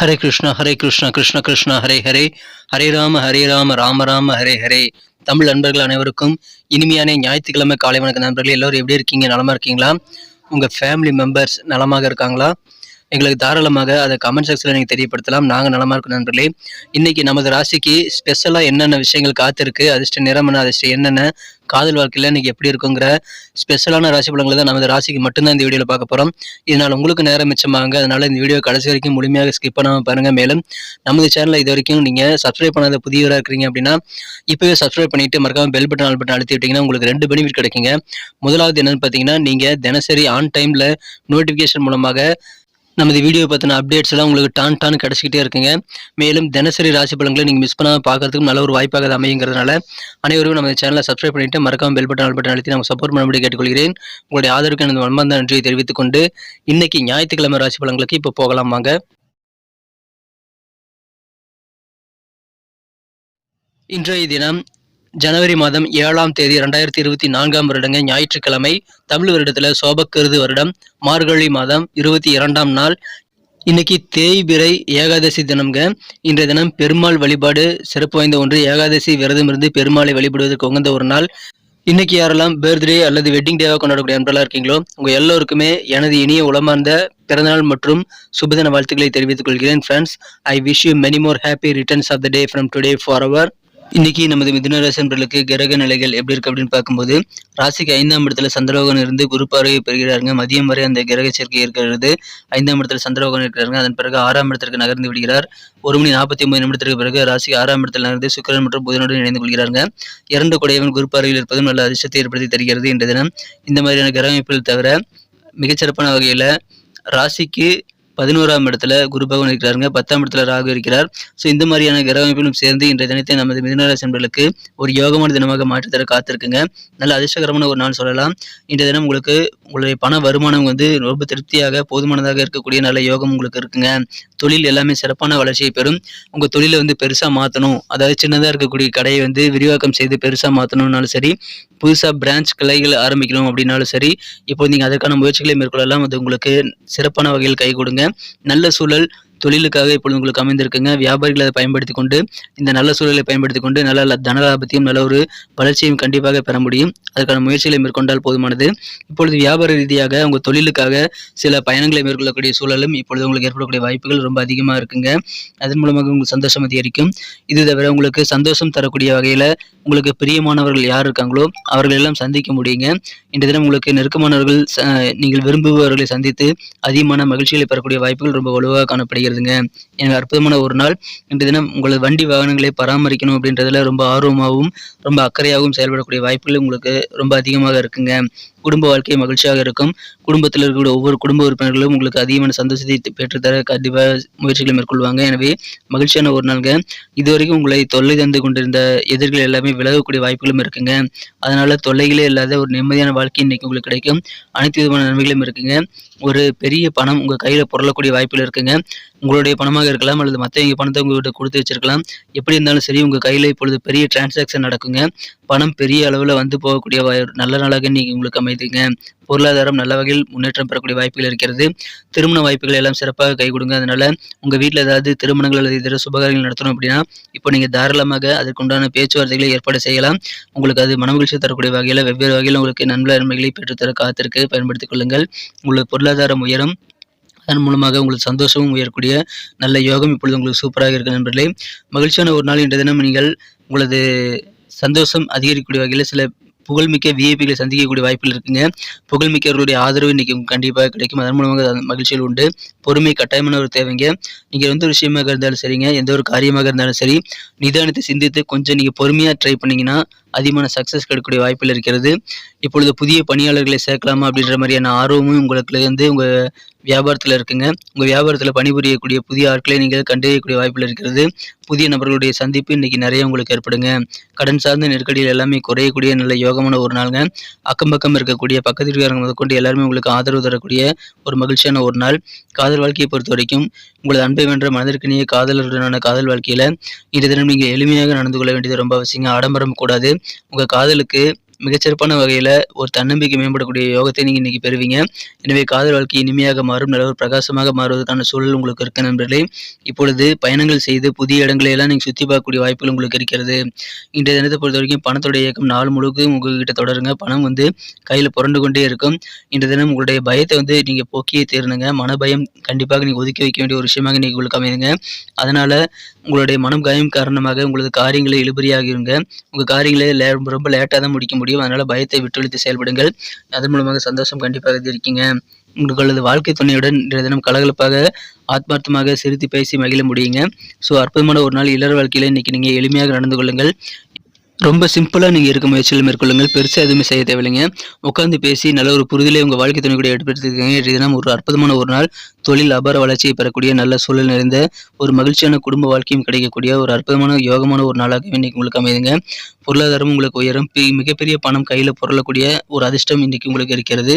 ஹரே கிருஷ்ணா ஹரே கிருஷ்ணா கிருஷ்ண கிருஷ்ணா ஹரே ஹரே. ஹரே ராம ஹரே ராம ராம ராம ஹரே ஹரே. தமிழ் நண்பர்கள் அனைவருக்கும் இனிமையான ஞாயிற்றுக்கிழமை காலை வணக்க நண்பர்கள் எல்லோரும் எப்படி இருக்கீங்க? நலமா இருக்கீங்களா? உங்கள் ஃபேமிலி மெம்பர்ஸ் நலமாக இருக்காங்களா? எங்களுக்கு தாராளமாக அதை கமெண்ட் செக்ஷனில் நீங்கள் தெரியப்படுத்தலாம். நாங்கள் நலமாக இருக்கும் நண்பர்களே. இன்னைக்கு நமது ராசிக்கு ஸ்பெஷலாக என்னென்ன விஷயங்கள் காத்திருக்கு அதிர்ஷ்ட நிறமன அதிர்ஷ்ட என்னென்ன காதல் வாழ்க்கையில் இன்னைக்கு எப்படி இருக்குங்கிற ஸ்பெஷலான ராசி பலங்களை தான் நமது ராசிக்கு மட்டும்தான் இந்த வீடியோவில் பார்க்க போகிறோம் இதனால் உங்களுக்கு நேரம் மிச்சமாங்க அதனால் இந்த வீடியோ கடைசி வரைக்கும் முழுமையாக ஸ்கிப் பண்ணாமல் பாருங்கள் மேலும் நமது சேனலில் இது வரைக்கும் நீங்கள் சப்ஸ்கிரைப் பண்ணாத புதியவராக இருக்கிறீங்க அப்படின்னா இப்போவே சப்ஸ்கிரைப் பண்ணிவிட்டு மறக்காம பெல் பட்டன் ஆல் பட்டன் அழுத்தி விட்டிங்கன்னா உங்களுக்கு ரெண்டு பெனிஃபிட் கிடைக்குங்க. முதலாவது என்னென்னு பார்த்தீங்கன்னா நீங்கள் தினசரி ஆன் டைமில் நோட்டிஃபிகேஷன் மூலமாக நமது வீடியோ பற்றின அப்டேட்ஸ் எல்லாம் உங்களுக்கு டான் டான் கிடச்சிக்கிட்டே இருக்குங்க. மேலும் தினசரி ராசி பலன்களை நீங்கள் மிஸ் பண்ணாமல் பார்க்கறதுக்கு நல்ல ஒரு வாய்ப்பாக அது அமையுங்கிறதுனால அனைவரும் நம்ம சேனலை சப்ஸ்கிரைப் பண்ணிட்டு மறக்காம பெல் பட்டன் பட்டன் அழுத்தி நம்ம சப்போர்ட் பண்ணும்படி கேட்டுக்கொள்கிறேன். உங்களுடைய ஆதரவுக்கு எனது மன்மந்த நன்றியை தெரிவித்துக் கொண்டு இன்னைக்கு ஞாயிற்றுக்கிழமை ராசி பலன்களுக்கு இப்போ போகலாம் வாங்க. இன்றைய தினம் ஜனவரி மாதம் ஏழாம் தேதி ரெண்டாயிரத்தி இருபத்தி நான்காம் வருடங்க ஞாயிற்றுக்கிழமை தமிழ் வருடத்தில் சோபக்கருது வருடம் மார்கழி மாதம் இருபத்தி இரண்டாம் நாள். இன்னைக்கு தேய்பிறை ஏகாதசி தினம்ங்க. இன்றைய தினம் பெருமாள் வழிபாடு சிறப்பு வாய்ந்த ஒன்று. ஏகாதசி விரதம் இருந்து பெருமாளை வழிபடுவதற்கு உகந்த ஒரு நாள். இன்னைக்கு யாரெல்லாம் பர்த்டே அல்லது வெட்டிங் டேவாக கொண்டாடக்கூடிய நண்பர்களாக இருக்கீங்களோ உங்கள் எல்லோருக்குமே எனது இனிய உளமார்ந்த பிறந்தநாள் மற்றும் சுபதின வாழ்த்துக்களை தெரிவித்துக் கொள்கிறேன் friends I wish you many more happy returns of the day from today for our இன்னைக்கு நமது மிதுன ராசி கிரக நிலைகள் எப்படி இருக்கு அப்படின்னு பார்க்கும்போது ராசிக்கு ஐந்தாம் இடத்துல சந்திரோகன் இருந்து குரு பார்வையை பெறுகிறாருங்க. மதியம் வரை அந்த கிரக சேர்க்கை இருக்கிறது. ஐந்தாம் இடத்துல சந்திரோகன் இருக்கிறாருங்க. அதன் பிறகு ஆறாம் இடத்திற்கு நகர்ந்து விடுகிறார். ஒரு மணி நாற்பத்தி ஒன்பது நிமிடத்திற்கு பிறகு ராசி ஆறாம் இடத்தில் நகர்ந்து சுக்கரன் மற்றும் புதனுடன் இணைந்து கொள்கிறாருங்க. இரண்டு குடையவன் குரு பார்வையில் இருப்பதும் நல்ல அதிர்ஷ்டத்தை ஏற்படுத்தி தருகிறது என்ற தினம் இந்த மாதிரியான கிரக அமைப்புகள் தவிர மிகச்சிறப்பான வகையில் ராசிக்கு பதினோராம் இடத்துல குரு பகவான் இருக்கிறாருங்க. பத்தாம் இடத்துல ராகு இருக்கிறார். ஸோ இந்த மாதிரியான கிரக அமைப்பிலும் சேர்ந்து இன்றைய தினத்தை நமது மிதனராசி நண்பர்களுக்கு ஒரு யோகமான தினமாக மாற்றித்தர காத்திருக்குங்க. நல்ல அதிர்ஷ்டகரமான ஒரு நாள் சொல்லலாம். இன்றைய தினம் உங்களுக்கு உங்களுடைய பண வருமானம் வந்து ரொம்ப திருப்தியாக போதுமானதாக இருக்கக்கூடிய நல்ல யோகம் உங்களுக்கு இருக்குங்க. தொழில் எல்லாமே சிறப்பான வளர்ச்சியை பெறும். உங்கள் தொழிலை வந்து பெருசாக மாற்றணும் அதாவது சின்னதாக இருக்கக்கூடிய கடையை வந்து விரிவாக்கம் செய்து பெருசாக மாற்றணும்னாலும் சரி புதுசாக பிரான்ச் கிளைகள் ஆரம்பிக்கணும் அப்படின்னாலும் சரி இப்போ நீங்கள் அதற்கான முயற்சிகளை மேற்கொள்ளலாம். அது உங்களுக்கு சிறப்பான வகையில் கை கொடுங்க. நல்ல சூழல் தொழிலுக்காக இப்பொழுது உங்களுக்கு அமைந்திருக்குங்க. வியாபாரிகள் அதை பயன்படுத்தி கொண்டு இந்த நல்ல சூழலை பயன்படுத்தி கொண்டு நல்ல தன லாபத்தையும் நல்ல ஒரு வளர்ச்சியும் கண்டிப்பாக பெற முடியும். அதற்கான முயற்சிகளை மேற்கொண்டால் போதுமானது. இப்பொழுது வியாபார ரீதியாக உங்கள் தொழிலுக்காக சில பயணங்களை மேற்கொள்ளக்கூடிய சூழலும் இப்பொழுது உங்களுக்கு ஏற்படக்கூடிய வாய்ப்புகள் ரொம்ப அதிகமாக இருக்குங்க. அதன் மூலமாக உங்களுக்கு சந்தோஷம் அதிகரிக்கும். இது தவிர உங்களுக்கு சந்தோஷம் தரக்கூடிய வகையில் உங்களுக்கு பிரியமானவர்கள் யார் இருக்காங்களோ அவர்கள் எல்லாம் சந்திக்க முடியுங்க. இந்த தினம் உங்களுக்கு நெருக்கமானவர்கள் நீங்கள் விரும்புபவர்களை சந்தித்து அதிகமான மகிழ்ச்சிகளை பெறக்கூடிய வாய்ப்புகள் ரொம்ப வலுவாக காணப்படுகிறதுங்க எனக்கு அற்புதமான ஒரு நாள். இன்று தினம் உங்களது வண்டி வாகனங்களை பராமரிக்கணும் அப்படின்றதுல ரொம்ப ஆர்வமாகவும் ரொம்ப அக்கறையாகவும் செயல்படக்கூடிய வாய்ப்புகள் உங்களுக்கு ரொம்ப அதிகமாக இருக்குங்க. குடும்ப வாழ்க்கை மகிழ்ச்சியாக இருக்கும். குடும்பத்தில் இருக்கக்கூடிய ஒவ்வொரு குடும்ப உறுப்பினர்களும் உங்களுக்கு அதிகமான சந்தோஷத்தை பெற்றுத்தர கண்டிப்பாக முயற்சிகளை மேற்கொள்வாங்க. எனவே மகிழ்ச்சியான ஒரு நாள்ங்க. இதுவரைக்கும் உங்களை தொல்லை தந்து கொண்டிருந்த எதிர்கள் எல்லாமே விலகக்கூடிய வாய்ப்புகளும் இருக்குங்க. அதனால தொல்லைகளே இல்லாத ஒரு நிம்மதியான வாழ்க்கை இன்னைக்கு உங்களுக்கு கிடைக்கும். அனைத்து விதமான நன்மைகளும் இருக்குங்க. ஒரு பெரிய பணம் உங்கள் கையில் புரளக்கூடிய வாய்ப்புகள் இருக்குங்க. உங்களுடைய பணமாக இருக்கலாம் அல்லது மற்றவங்க பணத்தை உங்கள்கிட்ட கொடுத்து வச்சிருக்கலாம். எப்படி இருந்தாலும் சரி உங்கள் கையில் இப்பொழுது பெரிய டிரான்சாக்ஷன் நடக்குங்க. பணம் பெரிய அளவில் வந்து போகக்கூடிய நல்ல நாளாக இன்னைக்கு உங்களுக்கு அமைதுங்க பொருளாதாரம் நல்ல வகையில் முன்னேற்றம் பெறக்கூடிய வாய்ப்புகள் இருக்கிறது. திருமண வாய்ப்புகள் எல்லாம் சிறப்பாக கை கொடுங்க. அதனால உங்கள் வீட்டில் ஏதாவது திருமணங்கள் அல்லது இதர சுபகாரியங்கள் நடத்தணும் அப்படின்னா இப்போ நீங்கள் தாராளமாக அதற்குண்டான பேச்சுவார்த்தைகளை ஏற்பாடு செய்யலாம். உங்களுக்கு அது மனமகிழ்ச்சி தரக்கூடிய வகையில் வெவ்வேறு வகையில் உங்களுக்கு நன்மை நன்மைகளை பெற்றுத்தர காத்திருக்கு பயன்படுத்திக் கொள்ளுங்கள். உங்களுக்கு பொருளாதாரம் உயரும். அதன் மூலமாக உங்களுக்கு சந்தோஷமும் உயரக்கூடிய நல்ல யோகம் இப்பொழுது உங்களுக்கு சூப்பராக இருக்கு நண்பர்களே. மகிழ்ச்சியான ஒரு நாள் இன்றைய தினம். நீங்கள் உங்களது சந்தோஷம் அதிகரிக்கக்கூடிய வகையில் சில புகழ்மிக்க விஐபிகளை சந்திக்கக்கூடிய வாய்ப்புகள் இருக்குங்க. புகழ்மிக்கவர்களுடைய ஆதரவு இன்னைக்கு கண்டிப்பாக கிடைக்கும். அதன் மூலமாக மகிழ்ச்சிகள் உண்டு. பொறுமை கட்டாயமான ஒரு தேவைங்க. நீங்கள் எந்த ஒரு விஷயமாக இருந்தாலும் சரிங்க. எந்த ஒரு காரியமாக இருந்தாலும் சரி. நிதானத்தை சிந்தித்து கொஞ்சம் நீங்கள் பொறுமையாக ட்ரை பண்ணிங்கன்னா அதிகமான சக்ஸஸ் கிடைக்கக்கூடிய வாய்ப்புகள் இருக்கிறது. இப்பொழுது புதிய பணியாளர்களை சேர்க்கலாமா அப்படின்ற மாதிரியான ஆர்வமும் உங்களுக்கு வந்து உங்கள் வியாபாரத்தில் இருக்குங்க. உங்கள் வியாபாரத்தில் பணிபுரியக்கூடிய புதிய ஆட்களை நீங்கள் கண்டறியக்கூடிய வாய்ப்புகள் இருக்கிறது. புதிய நபர்களுடைய சந்திப்பு இன்னைக்கு நிறைய உங்களுக்கு ஏற்படுங்க. கடன் சார்ந்த நெருக்கடியில் எல்லாமே குறையக்கூடிய நல்ல யோகமான ஒரு நாளுங்க. அக்கம் பக்கம் இருக்கக்கூடிய பக்கத்து வீட்டுக்காரங்க முதற்கொண்டு எல்லாருமே உங்களுக்கு ஆதரவு தரக்கூடிய ஒரு மகிழ்ச்சியான ஒரு நாள். காதல் வாழ்க்கையை பொறுத்த வரைக்கும் உங்களது அன்பை வென்ற மனதிற்கினிய காதலருடனான காதல் வாழ்க்கையில் இந்த தினம் நீங்கள் எளிமையாக நடந்து கொள்ள வேண்டியது ரொம்ப அவசியம் ஆடம்பரம் கூடாது. உங்கள் காதலுக்கு மிகச்சிறப்பான வகையில் ஒரு தன்னம்பிக்கை மேம்படக்கூடிய யோகத்தை நீங்கள் இன்றைக்கி பெறுவீங்க. எனவே காதல் வாழ்க்கை இனிமையாக மாறும் நல்ல ஒரு பிரகாசமாக மாறுவதற்கான சூழல் உங்களுக்கு இருக்க நண்பர்களே. இப்பொழுது பயணங்கள் செய்து புதிய இடங்களை எல்லாம் நீங்கள் சுற்றி பார்க்கக்கூடிய வாய்ப்புகள் உங்களுக்கு இருக்கிறது. இன்றைய தினத்தை பொறுத்த வரைக்கும் பணத்தோடைய இயக்கம் நாள் முழுக்க உங்ககிட்ட தொடருங்க. பணம் வந்து கையில் புரண்டு கொண்டே இருக்கும். இன்றைய தினம் உங்களுடைய பயத்தை வந்து நீங்கள் போக்கியே தீரணுங்க. மன பயம் கண்டிப்பாக நீங்கள் ஒதுக்கி வைக்க வேண்டிய ஒரு விஷயமாக நீங்கள் உங்களுக்கு அமையுங்க அதனால் உங்களுடைய மனம் காயம் காரணமாக உங்களது காரியங்களை இழுபறியாகிருங்க உங்கள் காரியங்களை லே ரொம்ப லேட்டாக தான் முடிக்க முடியும். அதனால் பயத்தை விட்டொழித்து செயல்படுங்கள். அதன் மூலமாக சந்தோஷம் கண்டிப்பாக இருக்கீங்க உங்களது வாழ்க்கை துணையுடன் இன்றைய தினம் கலகலப்பாக ஆத்மார்த்தமாக சிரித்து பேசி மகிழ முடியுங்க. ஸோ அற்புதமான ஒரு நாள் இளர் வாழ்க்கையில் இன்றைக்கி நீங்கள் எளிமையாக நடந்து கொள்ளுங்கள். ரொம்ப சிம்பிளாக நீங்கள் இருக்க முயற்சியில் மேற்கொள்ளுங்கள். பெருசாக எதுவுமே செய்ய தேவையில்லைங்க. உட்காந்து பேசி நல்ல ஒரு புரிதலை உங்கள் வாழ்க்கை துணை கூட ஏற்படுத்திருக்கீங்க இன்றைய தினம் ஒரு அற்புதமான ஒரு நாள். தொழில் அபார வளர்ச்சியை பெறக்கூடிய நல்ல சூழல் நிறைந்த ஒரு மகிழ்ச்சியான குடும்ப வாழ்க்கையும் கிடைக்கக்கூடிய ஒரு அற்புதமான யோகமான ஒரு நாளாகவே இன்றைக்கி உங்களுக்கு அமைதுங்க பொருளாதாரம் உங்களுக்கு உயரும். மிகப்பெரிய பணம் கையில் பொருளக்கூடிய ஒரு அதிர்ஷ்டம் இன்னைக்கு உங்களுக்கு இருக்கிறது.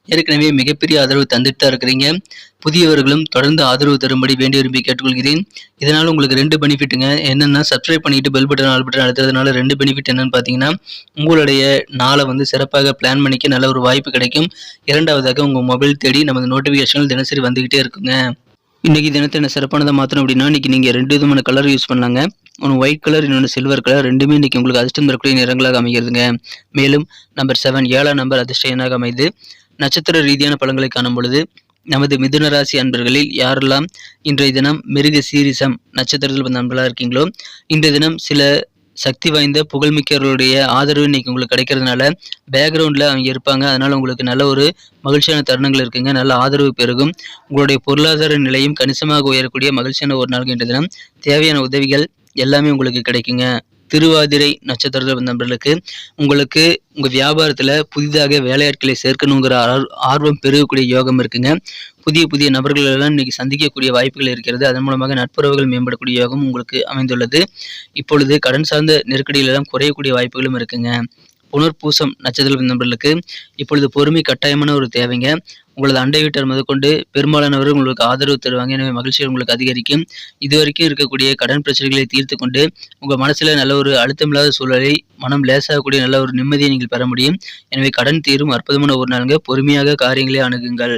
ஏற்கனவே மிகப்பெரிய ஆதரவு தந்துட்டு தான் இருக்கிறீங்க. புதியவர்களும் தொடர்ந்து ஆதரவு தரும்படி வேண்டி விரும்பி கேட்டுக்கொள்கிறேன். இதனால் உங்களுக்கு ரெண்டு பெனிஃபிட்டுங்க. என்னென்னா சப்ஸ்கிரைப் பண்ணிட்டு பெல் பட்டன் ஆல் பட்டன் அழுத்துறதுனால ரெண்டு பெனிஃபிட் என்னன்னு பார்த்தீங்கன்னா உங்களுடைய நாளை வந்து சிறப்பாக பிளான் பண்ணிக்க நல்ல ஒரு வாய்ப்பு கிடைக்கும். இரண்டாவதாக உங்கள் மொபைல் தேடி நமது நோட்டிஃபிகேஷன்கள் தினசரி வந்துக்கிட்டே இருக்குங்க. இன்னைக்கு தினத்தை என்ன சிறப்பானதை மாற்றணும் அப்படின்னா இன்றைக்கி நீங்கள் ரெண்டு விதமான கலர் யூஸ் பண்ணலாங்க. ஒன்று ஒயிட் கலர் இன்னொன்று சில்வர் கலர் ரெண்டுமே இன்னைக்கு உங்களுக்கு அதிர்ஷ்டம் தரக்கூடிய நிறங்களாக அமைகிறதுங்க. மேலும் நம்பர் செவன் ஏழாம் நம்பர் அதிர்ஷ்ட எண்ணாக அமைது. நட்சத்திர ரீதியான பலன்களை காணும் பொழுது நமது மிதுன ராசி அன்பர்களில் யாரெல்லாம் இன்றைய தினம் மிருக சீரிசம் நட்சத்திரத்தில் வந்த நண்பர்களாக இருக்கீங்களோ இன்றைய தினம் சில சக்தி வாய்ந்த புகழ்மிக்கவர்களுடைய ஆதரவு இன்னைக்கு உங்களுக்கு கிடைக்கிறதுனால பேக்ரவுண்டில் அவங்க இருப்பாங்க. அதனால உங்களுக்கு நல்ல ஒரு மகிழ்ச்சியான தருணங்கள் இருக்குங்க. நல்ல ஆதரவு பெருகும். உங்களுடைய பொருளாதார நிலையும் கணிசமாக உயரக்கூடிய மகிழ்ச்சியான ஒரு நாள் இன்றைய தினம். தேவையான உதவிகள் எல்லாமே உங்களுக்கு கிடைக்குங்க. திருவாதிரை நட்சத்திரத்தில் வந்த நண்பர்களுக்கு உங்களுக்கு உங்கள் வியாபாரத்தில் புதிதாக வேலையாட்களை சேர்க்கணுங்கிற ஆர்- ஆர்வம் பெருகக்கூடிய யோகம் இருக்குங்க. புதிய புதிய நபர்களெல்லாம் இன்னைக்கு சந்திக்கக்கூடிய வாய்ப்புகள் இருக்கிறது. அதன் மூலமாக நட்புறவுகள் மேம்படக்கூடிய யோகம் உங்களுக்கு அமைந்துள்ளது. இப்பொழுது கடன் சார்ந்த நெருக்கடியிலெல்லாம் குறையக்கூடிய வாய்ப்புகளும் இருக்குங்க. புனர்பூசம் நட்சத்திர நண்பர்களுக்கு இப்பொழுது பொறுமை கட்டாயமான ஒரு தேவைங்க. உங்களது அண்டை வீட்டார் முதற்கொண்டு பெரும்பாலானவர் உங்களுக்கு ஆதரவு தருவாங்க. எனவே மகிழ்ச்சி உங்களுக்கு அதிகரிக்கும். இதுவரைக்கும் இருக்கக்கூடிய கடன் பிரச்சனைகளை தீர்த்து கொண்டு உங்கள் மனசில் நல்ல ஒரு அழுத்தமில்லாத சூழலை மனம் லேசாகக்கூடிய நல்ல ஒரு நிம்மதியை நீங்கள் பெற முடியும். எனவே கடன் தீரும் அற்புதமான ஒரு நாளுங்க. பொறுமையாக காரியங்களை அணுகுங்கள்.